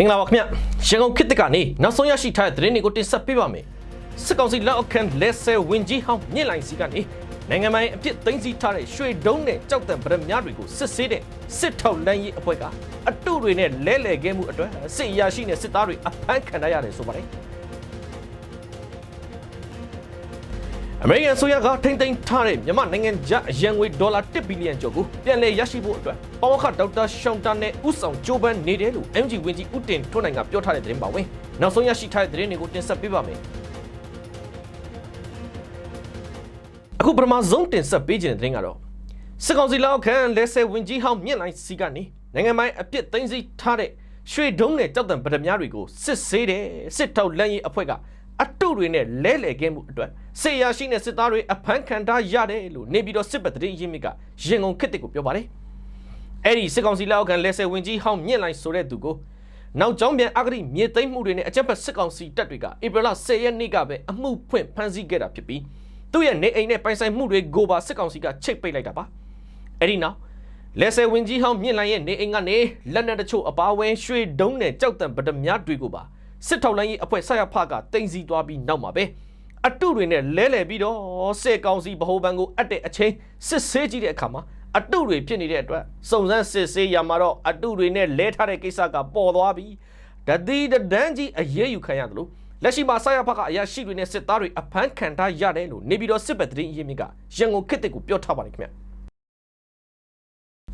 မင်္ဂလာပါခင်ဗျရန်ကုန်ခေတ်သစ်ကနေနောက်ဆုံးရရှိထားတဲ့သတင်းတွေကိုတင်ဆက်ပေးပါမယ်စစ်ကောင်စီလက်အောက်ခံလက်ဆဲဝင်းကြီးဟောင်းမြင့်လိုင်စီကနေနိုင်ငံပိုင်အဖြစ်သိမ်းဆည်းထားတဲ့ရွှေတုံးနဲ့ကြောက်တံဗရမများတွေကိုစစ်ဆေးတဲ့စစ်ထောက်လမ်းရေးအဖွဲ့ကအတုတွေနဲ့လဲလှယ်ခဲ့မှုအတွက်စစ်အရာရှိနဲ့စစ်သားတွေအဖမ်းခံရရတယ်ဆိုပါတယ် အမေရိကန်ဆိုရကထိမ့်သိမ်းထားတဲ့မြန်မာနိုင်ငံကျပ်အရန်ငွေဒေါ်လာ1ဘီလီယံကျော်ကိုပြန်လည်ရရှိဖို့အတွက်ပဝခဒေါက်တာရှောင်းတာနဲ့ဥဆောင်ကြိုးပမ်းနေတယ်လို့ MG ဝင်းကြီးဦးတင်ထွန်းနိုင်ကပြောထားတဲ့သတင်းပါဝင်နောက်ဆုံးရရှိထားတဲ့သတင်းတွေကိုတင်ဆက်ပေးပါမယ်အခုပထမဆုံးတင်ဆက်ပေးခြင်းတဲ့သတင်းကတော့စစ်ကောင်စီလက်ခံလက်ဆယ်ဝင်းကြီးဟောင်းမြင့်လိုက်စီကနေနိုင်ငံပိုင်အပြစ်သိမ်းဆည်းထားတဲ့ရွှေဒုံးနဲ့ကြောက်တံပဒမြတွေကိုစစ်ဆေးတယ်စစ်ထောက်လမ်းရေးအဖွဲ့က အတုတွေနဲ့လဲလှယ်ခဲ့မှုအတွက်စေရရှိတဲ့စစ်သားတွေအဖမ်းခံထားရတယ်လို့နေပြည်တော်စစ်ပတ်တရေရင်းမြစ်ကရင်ကုန်ခစ်တစ်ကိုပြောပါတယ်အဲ့ဒီစစ်ကောင်စီလက်အောက်ခံလက်ဆယ်ဝင်ကြီးဟောင်းမြင့်လိုက်ဆိုတဲ့သူကိုနောက်ကျောင်းပြန်အဂတိမြေသိမ်းမှုတွေနဲ့အကြက်ဖက်စစ်ကောင်စီတပ်တွေကဧပြီလ10ရက်နေ့ကပဲအမှုဖွင့်ဖမ်းဆီးခဲ့တာဖြစ်ပြီးသူ့ရဲ့နေအိမ်နဲ့ပိုင်ဆိုင်မှုတွေကိုပါစစ်ကောင်စီကချိတ်ပိတ်လိုက်တာပါအဲ့ဒီနောက်လက်ဆယ်ဝင်ကြီးဟောင်းမြင့်လိုက်ရဲ့နေအိမ်ကနေလက်နက်တချို့အပါအဝင်ရွှေဒုံးနဲ့ကြောက်တံပဒမြတွေကိုပါ စစ်ထောက်လိုင်းရေးအဖွဲ့ဆက်ရဖကတင်စီသွားပြီးနောက်မှာပဲအတုတွေနဲ့လဲလှယ်ပြီးတော့စစ်ကောင်စီဗဟိုဘဏ်ကိုအပ်တဲ့အချိန်စစ်ဆေးကြည့်တဲ့အခါမှာအတုတွေဖြစ်နေတဲ့အတွက်စုံစမ်းစစ်ဆေးရမှာတော့အတုတွေနဲ့လဲထားတဲ့ကိစ္စကပေါ်သွားပြီးတတိတဒန်းကြီးအရေးယူခံရတယ်လို့လက်ရှိမှာဆက်ရဖကအရာရှိတွေနဲ့စစ်သားတွေအဖမ်းခံထားရတယ်လို့နေပြည်တော်စစ်ဘက်သတင်းအရင်းမြစ်ကရန်ကုန်ခေတ်တစ်ကိုပြောထားပါတယ်ခင်ဗျ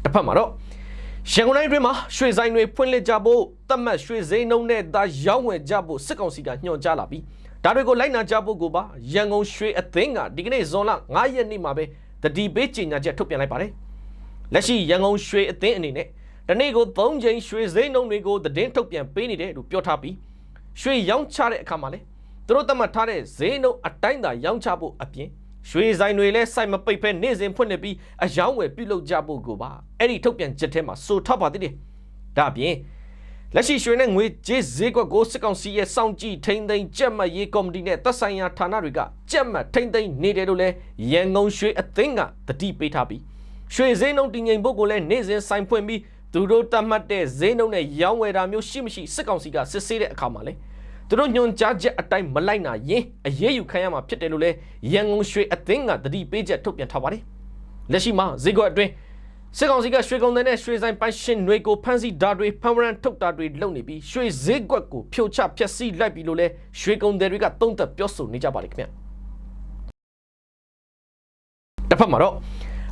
တစ်ဖက်မှာတော့ ရန်ကုန်တိုင်းအတွင်းမှာရွှေဆိုင်တွေဖွင့်လှစ်ကြဖို့တတ်မှတ်ရွှေစိမ်းနှုန်းနဲ့သာရောင်းဝယ်ကြဖို့စစ်ကောင်စီကညွှန်ကြားလာပြီးဒါတွေကိုလိုက်နာကြဖို့ကိုပါရန်ကုန်ရွှေအသင်းကဒီကနေ့ဇွန်လ9ရက်နေ့မှာပဲတတိပေးကြေညာချက်ထုတ်ပြန်လိုက်ပါတယ်လက်ရှိရန်ကုန်ရွှေအသင်းအနေနဲ့တနေ့ကို3ချိန်ရွှေစိမ်းနှုန်းတွေကိုသတင်းထုတ်ပြန်ပေးနေတယ်လို့ပြောထားပြီးရွှေရောင်းချတဲ့အခါမှာလည်းသူတို့သတ်မှတ်ထားတဲ့ဈေးနှုန်းအတိုင်းသာရောင်းချဖို့အပြင် ရွှေဆိုင်တွေလည်းစိုက်မပိတ်ဖဲနေ့စဉ်ဖွင့်နေပြီးအယောင်းဝယ်ပြုလုပ်ကြဖို့ကိုပါအဲ့ဒီထုတ်ပြန်ချက်ထဲမှာဆိုထားပါသေးတယ်ဒါအပြင်လက်ရှိရွှေနဲ့ငွေကြေးဈေးကွက်ကိုစစ်ကောင်စီရဲ့စောင့်ကြည့်ထိန်းသိမ်းကြက်မှတ်ရေးကော်မတီနဲ့သက်ဆိုင်ရာဌာနတွေကကြက်မှတ်ထိန်းသိမ်းနေတယ်လို့လည်းရန်ကုန်ရွှေအသင်းကတတိပေးထားပြီးရွှေဈေးနှုန်းတည်ငြိမ်ဖို့ကိုလည်းနေ့စဉ်ဆိုင်ဖွင့်ပြီးသူတို့တတ်မှတ်တဲ့ဈေးနှုန်းနဲ့ရောင်းဝယ်တာမျိုးရှိမရှိစစ်ကောင်စီကစစ်ဆေးတဲ့အခါမှာလည်း သူတို့ညွန်ကြားချက်အတိုင်းမလိုက်နိုင်ရင်အရေးယူခံရမှာဖြစ်တယ်လို့လည်းရန်ကုန်ရွှေအသင်းကတတိပေးချက်ထုတ်ပြန်ထားပါတယ်လက်ရှိမှာဈေးကွက်အတွင်းစစ်ကောင်စီကရွှေကုန်တဲ့နဲ့ရွှေဆိုင်ပိုင်ရှင်တွေကိုဖမ်းဆီးဓာတ်တွေဖမ်းဝရန်ထုတ်တာတွေလုပ်နေပြီးရွှေဈေးကွက်ကိုဖြိုချဖျက်ဆီးလိုက်ပြီလို့လည်းရွှေကုန်တဲ့တွေကသုံးသပ်ပြောဆိုနေကြပါလိမ့်ခင်ဗျတစ်ဖက်မှာတော့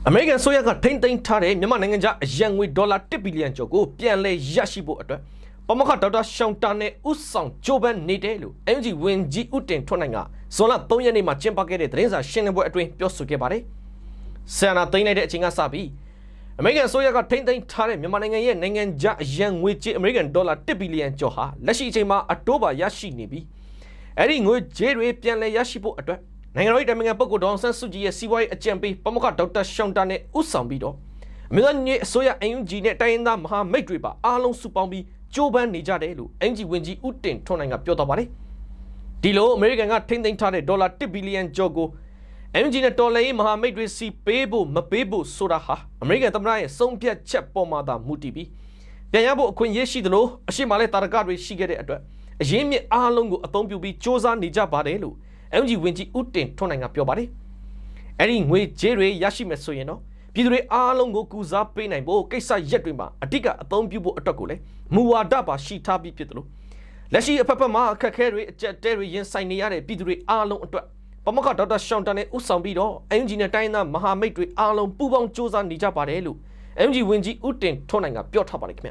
အမေရိကန်ဆိုရကထိမ့်သိမ်းထားတဲ့မြန်မာနိုင်ငံခြားအရန်ငွေဒေါ်လာ1ဘီလီယံကျော်ကိုပြန်လည်ရရှိဖို့အတွက် ပမခဒေါက်တာရှောင်းတာနဲ့ဥဆောင်ဂျိုဘန်နေတယ်လို့ MG ဝင်ကြီးဥတင်ထွန်းနိုင်ကဇွန်လ3ရက်နေ့မှာကျင်းပခဲ့တဲ့သတင်းစာရှင်းလင်းပွဲအတွင်းပြောဆိုခဲ့ပါတယ်။ဆန်နာသိမ်းလိုက်တဲ့အချိန်ကစပြီးအမေရိကန်ဆိုရကထိမ့်သိမ်းထားတဲ့မြန်မာနိုင်ငံရဲ့နိုင်ငံခြားအရန်ငွေကြေးအမေရိကန်ဒေါ်လာ1ဘီလီယံကျော်ဟာလက်ရှိအချိန်မှာအတိုးပါရရှိနေပြီးအဲ့ဒီငွေကြေးတွေပြန်လည်ရရှိဖို့အတွက်နိုင်ငံတော်၏တိုင်ပင်ခံပုဂ္ဂိုလ်ဒေါအောင်ဆန်းစုကြည်ရဲ့စီးပွားရေးအကြံပေးပမခဒေါက်တာရှောင်းတာနဲ့ဥဆောင်ပြီးတော့အမေရိကန်ရဲ့အစိုးရ UNG နဲ့တိုင်းရင်းသားမဟာမိတ်တွေပါအားလုံးစုပေါင်းပြီး ကြိုးပမ်းနေကြတယ်လို့ NG ဝင်ကြီးဦးတင်ထွန်းနိုင်ကပြောသွားပါတယ်ဒီလိုအမေရိကန်ကထိမ့်သိမ်းထားတဲ့ဒေါ်လာ1ဘီလီယံကျော်ကို MG နဲ့တော်လိုင်းမဟာမိတ်တွေစီပေးဖို့မပေးဖို့ဆိုတာဟာအမေရိကန်သမ္မတရဲ့ဆုံးဖြတ်ချက်ပေါ်မှာသာမူတည်ပြီးပြန်ရဖို့အခွင့်အရေးရှိသလိုအရှိမလဲတာရကတွေရှိခဲ့တဲ့အတွက်အရင်းမြစ်အားလုံးကိုအသုံးပြုပြီးစ조사နေကြပါတယ်လို့ MG ဝင်ကြီးဦးတင်ထွန်းနိုင်ကပြောပါတယ်အဲ့ဒီငွေကြေးတွေရရှိမယ်ဆိုရင်တော့ ပြည်သူတွေအားလုံးကိုကူစားပေးနိုင်ဖို့ကိစ္စရက်တွေမှာအတိကအသုံးပြုဖို့အတွက်ကိုလည်းမူဝါဒပါရှိထားပြီးဖြစ်တယ်လို့လက်ရှိအဖက်ဖက်မှာအခက်အခဲတွေအကြက်တဲတွေရင်ဆိုင်နေရတဲ့ပြည်သူတွေအားလုံးအတွက်ပမခဒေါက်တာရှောင်းတန်နဲ့ဥဆောင်ပြီးတော့ MG နဲ့တိုင်းသားမဟာမိတ်တွေအားလုံးပူးပေါင်းစ조사နေကြပါတယ်လို့ MG ဝင်ကြီးဦးတင်ထွန်းနိုင်ကပြောထားပါတယ်ခင်ဗျ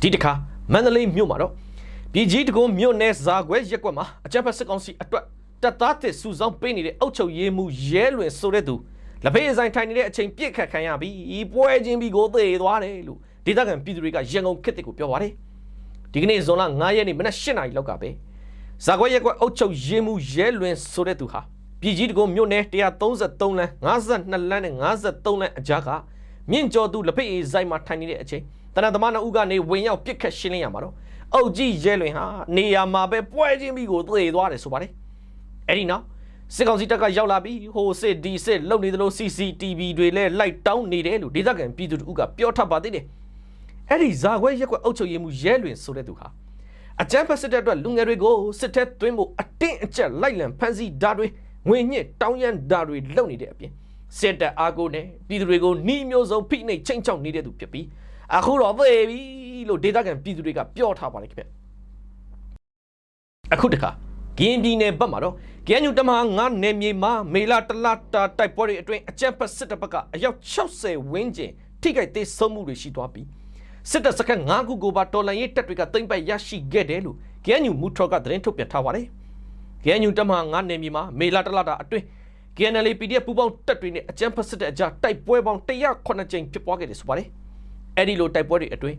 ဒီတစ်ခါမန္တလေးမြို့မှာတော့ပြည်ကြီးတကုန်းမြို့နယ်ဇာခွဲရက်ကွက်မှာအကြက်ဖက်စစ်ကောင်စီအတွက် တပ်သားတစ်စုဆောင်ပေးနေတဲ့အုတ်ချုပ်ရေးမှုရဲလွင်ဆိုတဲ့သူလက်ဖေးဆိုင်ထိုင်နေတဲ့အချိန်ပြစ်ခတ်ခံရပြီးပွဲချင်းပြီးကိုသေသွားတယ်လို့ဒေသခံပြည်သူတွေကရန်ကုန်ခေတ်တစ်ကိုပြောပါတယ်ဒီကနေ့ဇွန်လ9ရက်နေ့မနက်8နာရီလောက်ကပဲဇာခွဲရက်ကွက်အုတ်ချုပ်ရေးမှုရဲလွင်ဆိုတဲ့သူဟာပြည်ကြီးတကုန်းမြို့နယ်133လမ်း52လမ်းနဲ့53လမ်းအကြားကမြင့်ကျော်သူလက်ဖေးဆိုင်မှာထိုင်နေတဲ့အချိန်တနင်္သမားနှစ်ဦးကနေဝင်ရောက်ပြစ်ခတ်ရှင်းလင်းရမှာတော့အုတ်ကြီးရဲလွင်ဟာနေရာမှာပဲပွဲချင်းပြီးကိုသေသွားတယ်ဆိုပါတယ် အဲ့ဒီနောက်စစ်ကောင်စီတပ်ကရောက်လာပြီးဟိုစစ်ဒီစစ်လုံနေသလို CCTV တွေလည်းလိုက်တောင်းနေတယ်လို့ဒေသခံပြည်သူတို့ကပြောထပ်ပါသေးတယ်အဲ့ဒီဇာခွဲရက်ကွက်အုပ်ချုပ်ရေးမှုရဲလွင်ဆိုတဲ့သူဟာအကြမ်းဖက်စစ်တပ်အတွက်လူငယ်တွေကိုစစ်တပ်သွင်းဖို့အတင်းအကျပ်လိုက်လံဖမ်းဆီးဓာတ်တွေငွေညစ်တောင်းရမ်းဓာတ်တွေလုပ်နေတဲ့အပြင်စစ်တပ်အားကိုနဲ့ပြည်သူတွေကိုနှီးမျိုးစုံဖိနှိပ်ချိန်ချောက်နေတဲ့သူဖြစ်ပြီးအခုတော့သေပြီလို့ဒေသခံပြည်သူတွေကပြောထားပါတယ်ခင်ဗျအခုတခါ ကင်းပြည်နယ်ဘက်မှာတော့ကဲညူတမဟာငါနယ်မြေမှာမေလာတလတာတိုက်ပွဲတွေအတွင်းအကြမ်းဖက်စစ်တပ်ဘက်ကအယောက်60ဝန်းကျင်ထိခိုက်သေးဆုံးမှုတွေရှိသွားပြီးစစ်တပ်စခန်း၅ခုကိုပါတော်လန်ရေးတပ်တွေကသိမ့်ပိုက်ရရှိခဲ့တယ်လို့ KNU မူထော်ကသတင်းထုတ်ပြန်ထားပါတယ်။ KNU တပ်မဟာ9နယ်မြေမှာမေလာတလတာအတွင်း KNL PDF ပူးပေါင်းတပ်တွေနဲ့အကြမ်းဖက်စစ်တပ်အကြားတိုက်ပွဲပေါင်း109ကြိမ်ဖြစ်ပွားခဲ့တယ်ဆိုပါတယ်။အဲဒီလိုတိုက်ပွဲတွေအတွင်း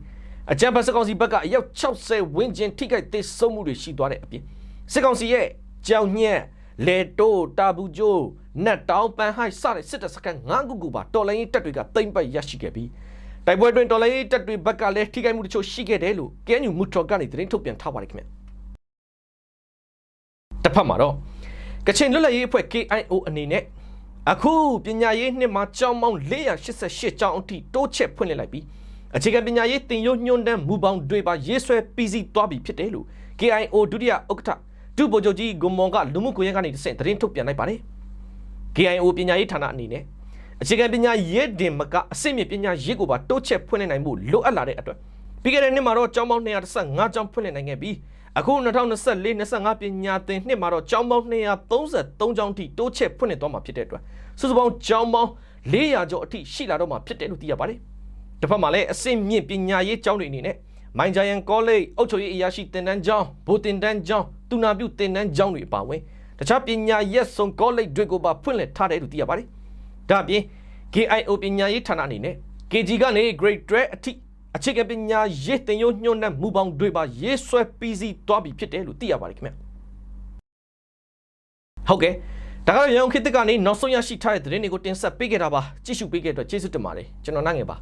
အကြမ်းဖက်စစ်ကောင်စီဘက်ကအယောက်60ဝန်းကျင်ထိခိုက်သေးဆုံးမှုတွေရှိသွားတဲ့အပြင် စစ်ကောင်စီရဲ့ကြောင်ညက်လေတိုးတာဘူးကျိုးနတ်တောင်ပန်းဟိုက်စတဲ့စစ်တပ်စခန်း9ခုကိုပါတော်လိုင်းရေးတပ်တွေကသိမ့်ပိုက်ရရှိခဲ့ပြီးတိုက်ပွဲတွင်တော်လိုင်းရေးတပ်တွေဘက်ကလည်းထိခိုက်မှုတချို့ရှိခဲ့တယ်လို့ KNU မူထော်ကနေသတင်းထုတ်ပြန်ထားပါတယ်ခင်ဗျတစ်ဖက်မှာတော့ကချင်လွတ်လပ်ရေးအဖွဲ့ KIO အနေနဲ့အခုပညာရေးနှစ်မှာကျောင်းပေါင်း488ကျောင်းအထိတိုးချဲ့ဖွင့်လှစ်လိုက်ပြီးအခြေခံပညာရေးတင်ရိုးညွှန်းတမ်းမူပေါင်းတွေပါရေးဆွဲပြီးစီးသွားပြီဖြစ်တယ်လို့ KIO ဒုတိယဥက္ကဋ္ဌ ဒုဗိုလ်ချုပ်ကြီးဂွန်မောင်ကလူမှုကွန်ရက်ကနေတဆင့်သတင်းထုတ်ပြန်လိုက်ပါတယ် KIO ပညာရေးဌာနအနေနဲ့အခြေခံပညာရေးတင်မကအစစ်မြေပညာရေးကိုပါတိုးချဲ့ဖွင့်လှစ်နိုင်မှုလိုအပ်လာတဲ့အတွက်ပြီးခဲ့တဲ့နှစ်မှာတော့ကျောင်းပေါင်း215ကျောင်းဖွင့်လှစ်နိုင်ခဲ့ပြီးအခု2024-25ပညာသင်နှစ်မှာတော့ကျောင်းပေါင်း233ကျောင်းထိတိုးချဲ့ဖွင့်လှစ်သွားမှာဖြစ်တဲ့အတွက်စုစုပေါင်းကျောင်းပေါင်း400ကျော်အထိရှိလာတော့မှာဖြစ်တယ်လို့သိရပါတယ်။တစ်ဖက်မှာလည်းအစစ်မြင့်ပညာရေးကျောင်းတွေအနေနဲ့မိုင်ဂျိုင်ယန်ကောလိပ်အုပ်ချုပ်ရေးအရာရှိတင်တန်းကျောင်း၊ဘိုတင်တန်းကျောင်း၊ တူနာပြုတင်တန်းကျောင်းတွေအပါအဝင်တခြားပညာရေးစုံကောလိပ်တွေကိုပါဖွင့်လှစ်ထားတယ်လို့သိရပါတယ်။ဒါ့အပြင် KIO ပညာရေးဌာနအနေနဲ့ KG ကနေ grade 12အထိအခြေခံပညာရေးတင်ရိုးညွှန်းတဲ့မူပေါင်းတွေပါရေးဆွဲပြီးစီးသွားပြီဖြစ်တယ်လို့သိရပါတယ်ခင်ဗျဟုတ်ကဲ့ဒါကတော့ရန်ကုန်ခေတ်သစ်ကနေနောက်ဆုံးရရှိထားတဲ့သတင်းတွေကိုတင်ဆက်ပေးခဲ့တာပါကြည့်ရှုပေးခဲ့တဲ့အတွက်ကျေးဇူးတင်ပါတယ်ကျွန်တော်နိုင်ငယ်ပါ